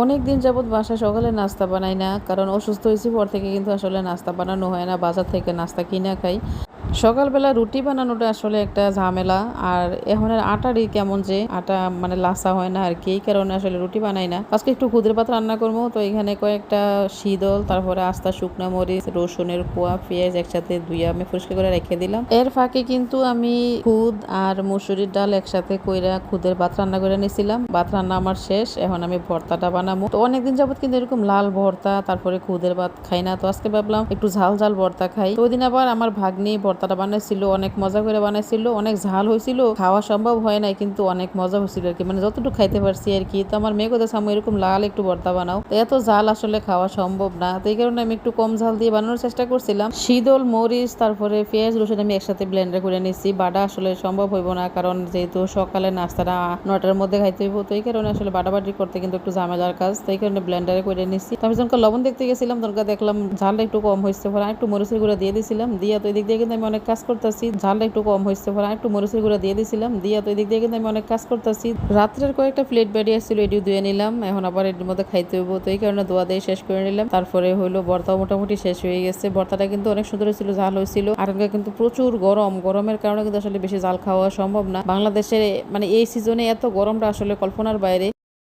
অনেক দিন যাবত বাসায় সকালে নাস্তা বানাই না, কারণ অসুস্থ হয়েছি, পর থেকে কিন্তু আসলে নাস্তা বানানো হয় না, বাজার থেকে নাস্তা কিনা খাই। সকালবেলা রুটি বানানোটা আসলে একটা ঝামেলা, আর এখনের আটারই কেমন যে আটা মানে লাসা হয় না আর কি, এই কারণে আসলে রুটি বানাই না। আজকে একটু খুদের পাত রান্না করব, তো এখানে কয়েকটা শীতল, তারপরে আস্তা, শুকনা মরিচ, রসুনের কোয়া, পেঁয়াজ একসাথে ধুয়ে আমি পরিষ্কার করে রেখে দিলাম। এর ফাঁকে কিন্তু আমি খুদ আর মুসুরির ডাল একসাথে কইরা খুদের ভাত রান্না করে নিয়েছিলাম ভাত রান্না আমার শেষ, এখন আমি ভর্তাটা বানাবো তো অনেকদিন যাবত কিন্তু এরকম লাল ভর্তা, তারপরে খুদের ভাত খাই না, তো আজকে ভাবলাম একটু ঝাল ঝাল ভর্তা খাই। তো ওই দিন আবার আমার ভাগ্নি ভর্তাটা বানাইছিল, অনেক মজা করে বানাইছিল, অনেক ঝাল হয়েছিল খাওয়া সম্ভব হয় নাই, কিন্তু অনেক মজা হয়েছিল আর কি। মানে যতটুকু খাইতে পারছি আর কি। তো আমার মেয়ে কথা সামু এরকম লাল একটু ভর্তা বানাও। তো এত ঝাল আসলে খাওয়া সম্ভব না। তো এই কারণে আমি একটু কম ঝাল দিয়ে বানানোর চেষ্টা করছিলাম। শীতল মরিচ, তারপরে পেঁয়াজ, রসুন আমি একসাথে ব্লেন্ডার করে নিচ্ছি বাটা আসলে সম্ভব হইব না, কারণ যেহেতু সকালে নাস্তাটা নটার মধ্যে খাইতে হইব, তো এই কারণে আসলে বাটাবাটি করতে কিন্তু একটু ঝামেলার কাজ। তো এই কারণে ব্লেন্ডারে করে নিচ্ছি তো আমি যখন লবণ দেখতে গেছিলাম, তখন দেখলাম ঝালটা একটু কম হয়েছে পরে একটু মরিচের গুঁড়া দিয়ে দিয়েছিলাম দিয়ে তো এদিক দিয়ে কিন্তু আমি অনেক কাজ করতেছি, ঝালটা একটু কম হয়েছে পরে একটু মরিচের গুঁড়া দিয়ে দিয়েছিলাম দিয়া তো এদিক দিয়ে কিন্তু আমি অনেক কাজ করতেছি। রাত্রের কয়েকটা প্লেট বেরিয়ে আসছিল, এটিও ধুয়ে নিলাম, এখন আবার এটির মধ্যে খাইতে হইব, তো এই কারণে দোয়া দিয়ে শেষ করে নিলাম। তারপরে হইল বর্তাও মোটামুটি শেষ হয়ে গেছে বর্তাটা কিন্তু অনেক সুন্দর হয়েছিল ঝাল হয়েছিল। আর কিন্তু প্রচুর গরম, গরমের কারণে কিন্তু আসলে বেশি জাল খাওয়া সম্ভব না। বাংলাদেশের মানে এই সিজনে এত গরমটা আসলে কল্পনার বাইরে